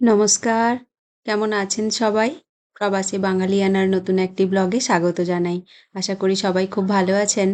নমস্কার। কেমন আছেন সবাই? প্রবাসী বাঙালিয়ানার নতুন একটি ব্লগে স্বাগত জানাই। আশা করি সবাই খুব ভালো আছেন।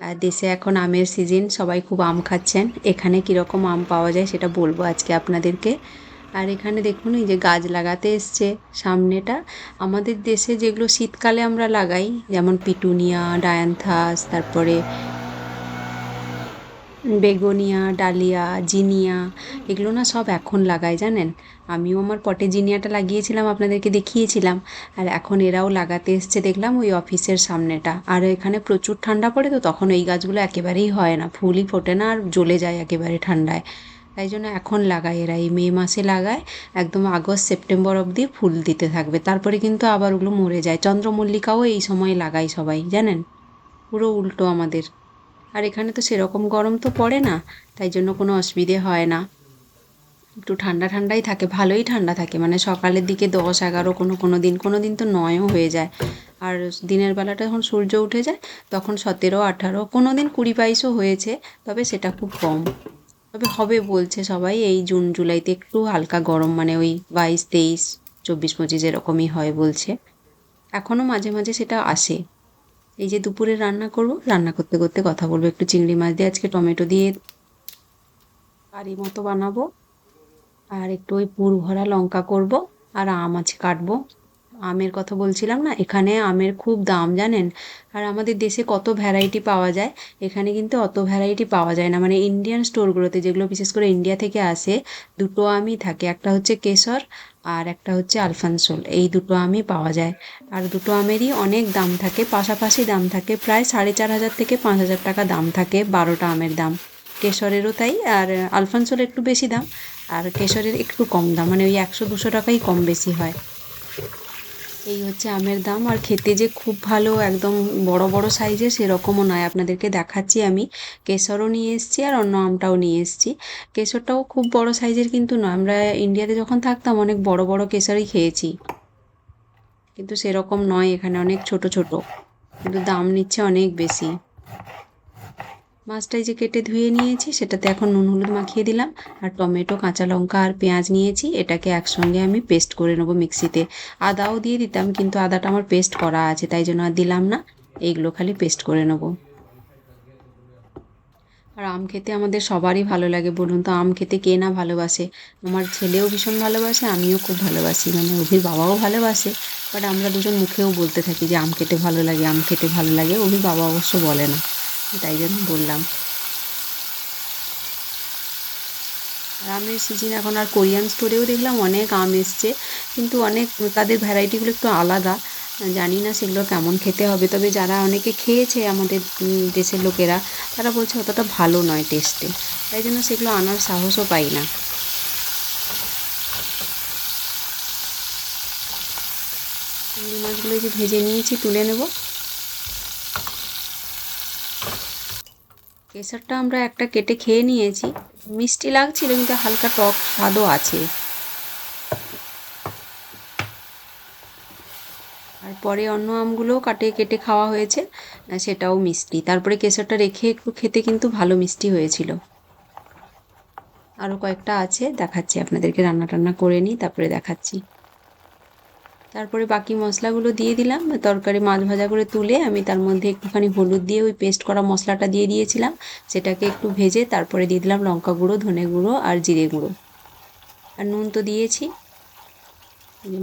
আর দেশে এখন আমের সিজন সবাই খুব আম খাচ্ছেন। এখানে কীরকম আম পাওয়া যায় সেটা বলব আজকে আপনাদেরকে। আর এখানে দেখুন, এই যে গাছ লাগাতে এসছে সামনেটা। আমাদের দেশে যেগুলো শীতকালে আমরা লাগাই, যেমন পিটুনিয়া, ডায়ান্থাস, তারপরে বেগোনিয়া, ডালিয়া, জিনিয়া, এগুলো না সব এখন লাগায় জানেন। আমিও আমার পটে জিনিয়াটা লাগিয়েছিলাম, আপনাদেরকে দেখিয়েছিলাম। আর এখন এরাও লাগাতে এসছে, দেখলাম ওই অফিসের সামনেটা। আর এখানে প্রচুর ঠান্ডা পড়ে তো তখন এই গাছগুলো একেবারেই হয় না। ফুলই ফোটে না আর জ্বলে যায় একেবারে ঠান্ডায়। তাই জন্য এখন লাগায় এরা। এই মে মাসে লাগায় একদম আগস্ট, সেপ্টেম্বর অবধি ফুল দিতে থাকবে। তারপরে কিন্তু আবার ওগুলো মরে যায়। চন্দ্রমল্লিকাও এই সময় লাগায় সবাই, জানেন? পুরো উল্টো আমাদের। আর এখানে তো সেরকম গরম তো পড়ে না, তাই জন্য কোনো অসুবিধে হয় না। একটু ঠান্ডা ঠান্ডাই থাকে, ভালোই ঠান্ডা থাকে মানে সকালের দিকে দশ এগারো কোনো কোনো দিন কোনো দিন তো নয়ও হয়ে যায়। আর দিনের বেলাটা যখন সূর্য উঠে যায়, তখন সতেরো, আঠারো, কোনো দিন কুড়ি বাইশও হয়েছে, তবে সেটা খুব কম। তবে হবে বলছে সবাই, এই জুন, জুলাইতে একটু হালকা গরম মানে ওই বাইশ, তেইশ, চব্বিশ, পঁচিশ এরকমই হয় বলছে। এখনও মাঝে মাঝে সেটা আসে। এই যে দুপুরে রান্না করব, রান্না করতে করতে কথা বলব। একটু চিংড়ি মাছ দিয়ে, আজকে টমেটো দিয়ে কারি মতো বানাবো। আর একটু ওই পুর ভরা লঙ্কা করব, আর আম আছে কাটবো। আমের কথা বলছিলাম না? এখানে আমের খুব দাম, জানেন? আর আমাদের দেশে কত ভ্যারাইটি পাওয়া যায়? এখানে কিন্তু অত ভ্যারাইটি পাওয়া যায় না। মানে ইন্ডিয়ান স্টোরগুলোতে যেগুলো বিশেষ করে ইন্ডিয়া থেকে আসে, দুটো আমই থাকে। একটা হচ্ছে কেশর আর একটা হচ্ছে আলফানসোল এই দুটো আমই পাওয়া যায়। আর দুটো আমেরই অনেক দাম থাকে। পাশাপাশি দাম থাকে প্রায় সাড়ে চার হাজার থেকে পাঁচ হাজার টাকা দাম থাকে বারোটা আমের দাম। কেশরেরও তাই। আর আলফানসোল একটু বেশি দাম। আর কেশরের একটু কম দাম। মানে ওই একশো দুশো টাকাই কম বেশি হয়। এই হচ্ছে আমের দাম। আর খেতে যে খুব ভালো, একদম বড় বড় সাইজের সেরকমও নয়। আপনাদেরকে দেখাচ্ছি আমি। কেশরও নিয়ে এসেছি আর অন্য আমটাও নিয়ে এসেছি। কেশরটাও খুব বড় সাইজের কিন্তু নয়। আমরা ইন্ডিয়াতে যখন থাকতাম অনেক বড় বড় কেশরই খেয়েছি। কিন্তু সেরকম নয়। এখানে অনেক ছোট ছোট। কিন্তু দাম নিচ্ছে অনেক বেশি। মাছটাই যে কেটে ধুয়ে নিয়েছি, সেটাতে এখন নুন হলুদ মাখিয়ে দিলাম, আর টমেটো, কাঁচা লঙ্কা আর পেঁয়াজ নিয়েছি, এটাকে একসঙ্গে আমি পেস্ট করে নেব মিক্সিতে। আদাও দিয়ে দিতাম, কিন্তু আদাটা আমার পেস্ট করা আছে, তাই জন্য আর দিলাম না, এইগুলো খালি পেস্ট করে নেব। আর আম খেতে আমাদের সবারই ভালো লাগে বলুন তো, আম খেতে কে না ভালোবাসে? আমার ছেলেও ভীষণ ভালোবাসে, আমিও খুব ভালোবাসি মানে অভির বাবাও ভালোবাসে বাট আমরা দুজন মুখেও বলতে থাকি যে আম খেতে ভালো লাগে, আম খেতে ভালো লাগে, অভির বাবা অবশ্য বলে না। তাই জন্য বললাম। আমের সিজন এখন আর কোরিয়ান স্টোরেও দেখলাম অনেক আম এসছে, কিন্তু অনেক তাদের ভ্যারাইটিগুলো একটু আলাদা। জানি না সেগুলো কেমন খেতে হবে, তবে যারা অনেকে খেয়েছে আমাদের দেশের লোকেরা, তারা বলছে অতটা ভালো নয় টেস্টে তাই জন্য সেগুলো আনার সাহসও পাই না। চিংড়ি মাছগুলো যে ভেজে নিয়েছি, তুলে নেব। কেশরটা আমরা একটা কেটে খেয়ে নিয়েছি। মিষ্টি লাগছিল, কিন্তু হালকা টক স্বাদও আছে। আর পরে অন্য আমগুলোও কাটে, কেটে খাওয়া হয়েছে, সেটাও মিষ্টি। তারপরে কেশরটা রেখে একটু খেতে কিন্তু ভালো মিষ্টি হয়েছিল। আরও কয়েকটা আছে, দেখাচ্ছি, আপনাদেরকে রান্না টান্না করে নিই, তারপরে দেখাচ্ছি। তারপরে বাকি মশলাগুলো দিয়ে দিলাম। তরকারি মাছ ভাজা করে তুলে আমি তার মধ্যে একটুখানি হলুদ দিয়ে ওই পেস্ট করা মশলাটা দিয়ে দিয়েছিলাম। সেটাকে একটু ভেজে তারপরে দিয়ে দিলাম লঙ্কা গুঁড়ো, ধনে গুঁড়ো আর জিরে গুঁড়ো। আর নুন তো দিয়েছি।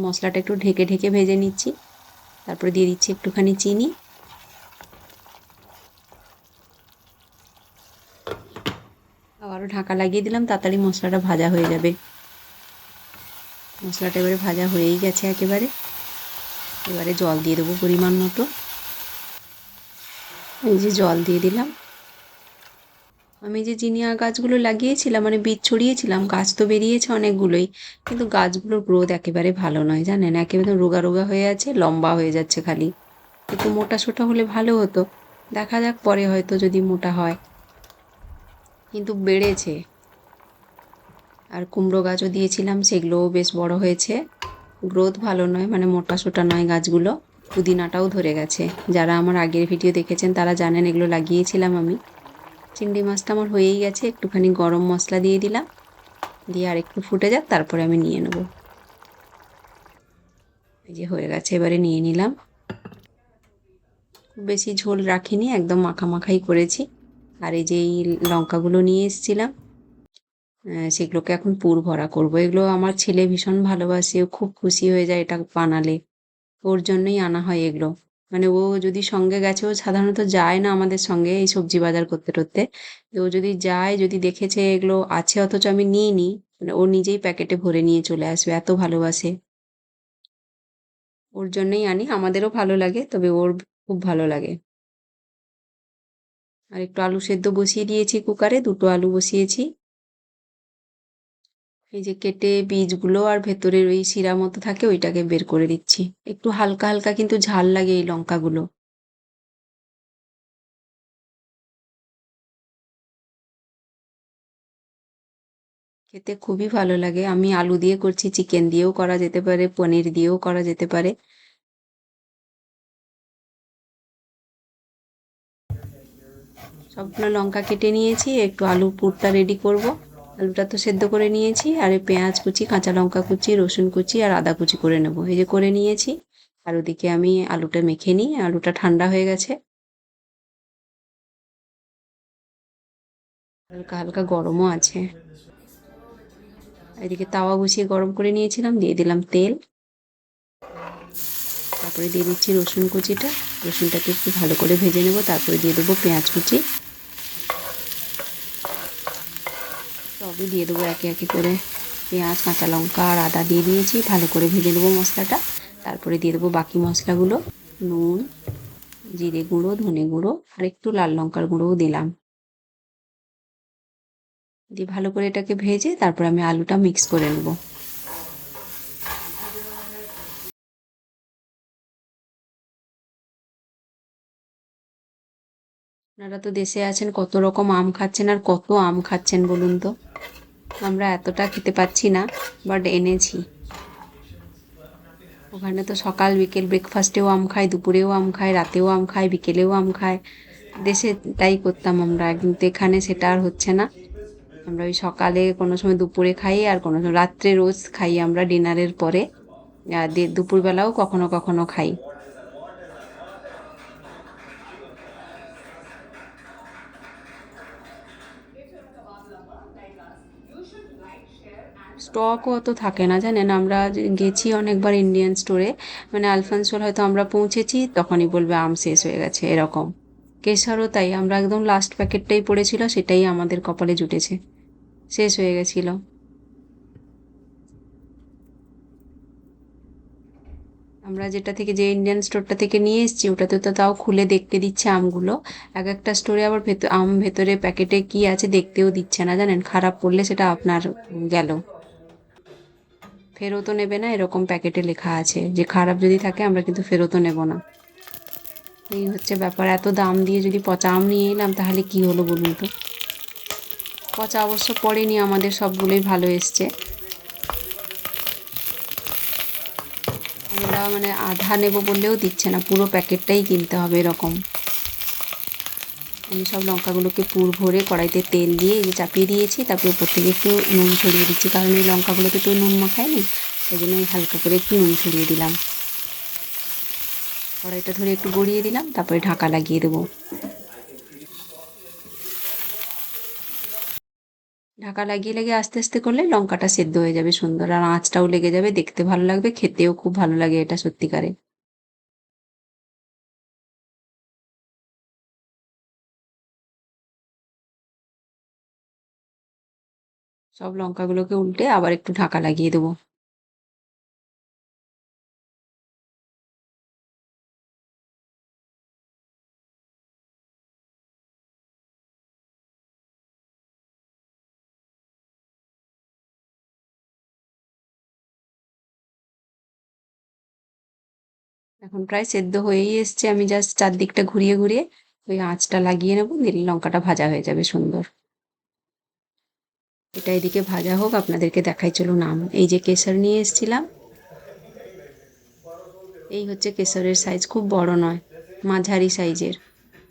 মশলাটা একটু ঢেকে ঢেকে ভেজে নিচ্ছি। তারপরে দিয়ে দিচ্ছি একটুখানি চিনি। আবারও ঢাকা লাগিয়ে দিলাম, তাড়াতাড়ি মশলাটা ভাজা হয়ে যাবে। মশলাটা এবারে ভাজা হয়েই গেছে একেবারে। এবারে জল দিয়ে দেবো পরিমাণ মতো। এই যে জল দিয়ে দিলাম। আমি যে জিনিয়া গাছগুলো লাগিয়েছিলাম মানে বীজ ছড়িয়েছিলাম, গাছ তো বেরিয়েছে অনেকগুলোই, কিন্তু গাছগুলোর গ্রোথ একেবারে ভালো নয়, জানেন? একেবারে রোগা রোগা হয়ে আছে, লম্বা হয়ে যাচ্ছে খালি। একটু মোটা সোটা হলে ভালো হতো। দেখা যাক পরে হয়তো যদি মোটা হয়। কিন্তু বেড়েছে। আর কুমড়ো গাছও দিয়েছিলাম, সেগুলোও বেশ বড় হয়েছে। গ্রোথ ভালো নয় মানে মোটা সোটা নয় গাছগুলো। পুদিনাটাও ধরে গেছে। যারা আমার আগের ভিডিও দেখেছেন, তারা জানেন এগুলো লাগিয়েছিলাম আমি। চিংড়ি মাছটা আমার হয়েই গেছে, একটুখানি গরম মশলা দিয়ে দিলাম। দিয়ে আর একটু ফুটে যাক, তারপরে আমি নিয়ে নেব। এই যে হয়ে গেছে, এবারে নিয়ে নিলাম। খুব বেশি ঝোল রাখিনি, একদম মাখা মাখাই করেছি। আর এই যে এই লঙ্কাগুলো নিয়ে এসেছিলাম সেগুলোকে এখন পুর ভরা করব। এগুলো আমার ছেলে ভীষণ ভালোবাসে, ও খুব খুশি হয়ে যায় এটা বানালে। ওর জন্যই আনা হয় এগুলো। মানে ও যদি সঙ্গে গেছে, ও সাধারণত যায় না আমাদের সঙ্গে এই সবজি বাজার করতে করতে ও যদি যায়, যদি দেখেছে এগুলো আছে, অথচ আমি নিইনি মানে ও নিজেই প্যাকেটে ভরে নিয়ে চলে আসবে, এত ভালোবাসে। ওর জন্যই আনি, আমাদেরও ভালো লাগে, তবে ওর খুব ভালো লাগে। আর একটু আলু সেদ্ধ বসিয়ে দিয়েছি কুকারে, দুটো আলু বসিয়েছি। এই যে কেটে বীজগুলো আর ভেতরের ওই শিরা মতো থাকে, ওইটাকে বের করে দিচ্ছি। একটু হালকা হালকা কিন্তু ঝাল লাগে এই লঙ্কাগুলো। খেতে খুবই ভালো লাগে। আমি আলু দিয়ে করছি, চিকেন দিয়েও করা যেতে পারে, পনির দিয়েও করা যেতে পারে। সবগুলো লঙ্কা কেটে নিয়েছি, একটু আলু পুরটা রেডি করব। আলুটা তো সেদ্ধ করে নিয়েছি, আর পেঁয়াজ কুচি, কাঁচা লঙ্কা কুচি, রসুন কুচি, আর আদা কুচি করে নেব। এই যে করে নিয়েছি, আর ওদিকে আমি আলুটা মেখে নিই, আলুটা ঠান্ডা হয়ে গেছে। হালকা হালকা গরমও আছে। এদিকে তাওয়া বসিয়ে গরম করে নিয়েছিলাম, দিয়ে দিলাম তেল। তারপরে দিয়ে দিচ্ছি রসুন কুচিটা। রসুনটাকে একটু ভালো করে ভেজে নেব, তারপরে দিয়ে দেবো পেঁয়াজ কুচি। সবই দিয়ে দেবো একে একে করে। পেঁয়াজ, কাঁচা লঙ্কা আর আদা দিয়ে দিয়েছি। ভালো করে ভেজে নেব মশলাটা। তারপরে দিয়ে দেবো বাকি মশলাগুলো। নুন, জিরে গুঁড়ো, ধনে গুঁড়ো আর একটু লাল লঙ্কার গুঁড়োও দিলাম। দিয়ে ভালো করে এটাকে ভেজে তারপর আমি আলুটা মিক্স করে নেব। আপনারা তো দেশে আছেন, কত রকম আম খাচ্ছেন আর কত আম খাচ্ছেন বলুন তো? আমরা এতটা খেতে পাচ্ছি না বাট এনেছি। ওখানে তো সকাল, বিকেল ব্রেকফাস্টেও আম খাই, দুপুরেও আম খাই, রাতেও আম খাই, বিকেলেও আম খাই। দেশে তাই করতাম আমরা, কিন্তু এখানে সেটা আর হচ্ছে না। আমরা ওই সকালে কোনো সময় দুপুরে খাই আর কোনো সময়, রাত্রে রোজ খাই আমরা ডিনারের পরে। দুপুরবেলাও কখনো কখনো খাই। স্টকও অত থাকে না, জানেন? আমরা গেছি অনেকবার ইন্ডিয়ান স্টোরে মানে আলফানসোল হয়তো আমরা পৌঁছেছি, তখনই বলবে আম শেষ হয়ে গেছে, এরকম। কেশরও তাই, আমরা একদম লাস্ট প্যাকেটটাই পড়েছিল, সেটাই আমাদের কপালে জুটেছে। শেষ হয়ে গেছিল। আমরা যেটা থেকে, যে ইন্ডিয়ান স্টোরটা থেকে নিয়ে এসেছি, ওটাতে তো তাও খুলে দেখতে দিচ্ছে আমগুলো। এক একটা স্টোরে আবার ভেতর আম ভেতরে প্যাকেটে কি আছে দেখতেও দিচ্ছে না, জানেন? খারাপ পড়লে সেটা আপনার গেল। ফেরতও নেবে না, এরকম প্যাকেটে লেখা আছে। যে খারাপ যদি থাকে, আমরা কিন্তু ফেরতও নেব না। এই হচ্ছে ব্যাপার। এত দাম দিয়ে যদি পচা আম নিয়ে এলাম, তাহলে কি হলো বলুন তো? পচা অবশ্য পড়েনি, আমাদের সবগুলোই ভালো এসছে। আমরা মানে আধা নেব বললেও দিচ্ছে না, পুরো প্যাকেটটাই কিনতে হবে এরকম। আমি সব লঙ্কাগুলোকে পুর ভরে কড়াইতে তেল দিয়ে এই যে চাপিয়ে দিয়েছি, তারপরে উপর থেকে একটু নুন ছড়িয়ে দিচ্ছি। কারণ এই লঙ্কাগুলোতে তো নুন মাখায় নি তাই জন্য হালকা করে একটু নুন ছড়িয়ে দিলাম। কড়াইটা ধরে একটু গড়িয়ে দিলাম, তারপরে ঢাকা লাগিয়ে দেবো। ঢাকা লাগিয়ে লাগিয়ে আস্তে আস্তে করলে লঙ্কাটা সেদ্ধ হয়ে যাবে সুন্দর, আর আঁচটাও লেগে যাবে, দেখতে ভালো লাগবে, খেতেও খুব ভালো লাগে এটা সত্যিকারে। সব লঙ্কাগুলোকে উল্টে আবার একটু ঢাকা লাগিয়ে দেবো। এখন প্রায় সেদ্ধ হয়েই এসছে, আমি জাস্ট চারদিকটা ঘুরিয়ে ঘুরিয়ে ওই আঁচটা লাগিয়ে নেব দিলে লঙ্কাটা ভাজা হয়ে যাবে সুন্দর। এটা এদিকে ভাজা হোক, আপনাদেরকে দেখাই চলুন আম। এই যে কেশর নিয়ে এসেছিলাম, এই হচ্ছে কেশরের সাইজ খুব বড় নয়, মাঝারি সাইজের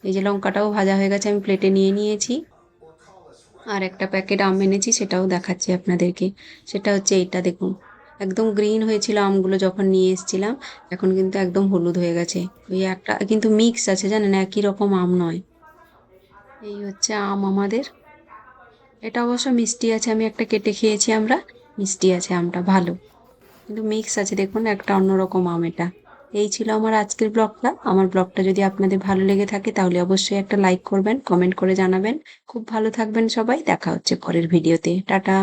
এই যে লঙ্কাটাও ভাজা হয়ে গেছে, আমি প্লেটে নিয়ে নিয়েছি। আর একটা প্যাকেট আম এনেছি, সেটাও দেখাচ্ছি আপনাদেরকে। সেটা হচ্ছে এইটা, দেখুন। একদম গ্রিন হয়েছিল আমগুলো যখন নিয়ে এসেছিলাম, এখন কিন্তু একদম হলুদ হয়ে গেছে। ওই একটা, কিন্তু মিক্স আছে, জানেন, একই রকম আম নয়। এই হচ্ছে আম আমাদের। এটা অবশ্য মিষ্টি আছে, আমি একটা কেটে খেয়েছি আমরা। মিষ্টি আছে, আমটা ভালো। কিন্তু মিক্স আছে, দেখুন, একটা অন্যরকম আম এটা। এই ছিল আমার আজকের ব্লগটা। আমার ব্লগটা যদি আপনাদের ভালো লেগে থাকে, তাহলে অবশ্যই একটা লাইক করবেন কমেন্ট করে জানাবেন। খুব ভালো থাকবেন সবাই, দেখা হচ্ছে পরের ভিডিওতে টাটা!